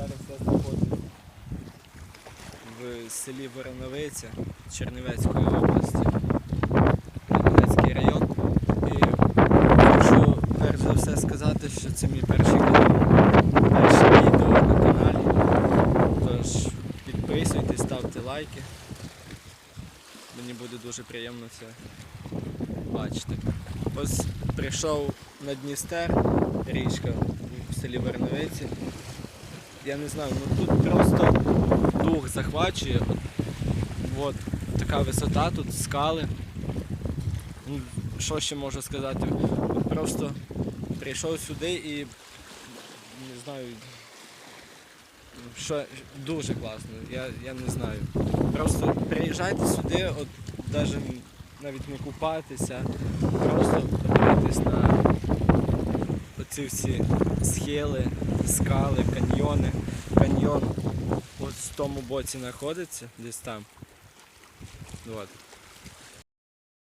Зараз я знаходжусь в селі Вороновиця Чернівецької області, Чернівецький район. І хочу перш за все сказати, що це мій перший канал, перше відео на каналі. Тож підписуйтесь, ставте лайки. Мені буде дуже приємно це бачити. Ось прийшов на Дністер, річка в селі Верновиці. Я не знаю, ну тут просто дух захвачує. От така висота, тут скали. Ну, Що ще можу сказати? Просто прийшов сюди і не знаю. Що дуже класно, я, я не знаю. Просто приїжджайте сюди, от навіть навіть не купатися, просто оці всі схили, скали, каньйони. Каньйон от в тому боці знаходиться, десь там. От.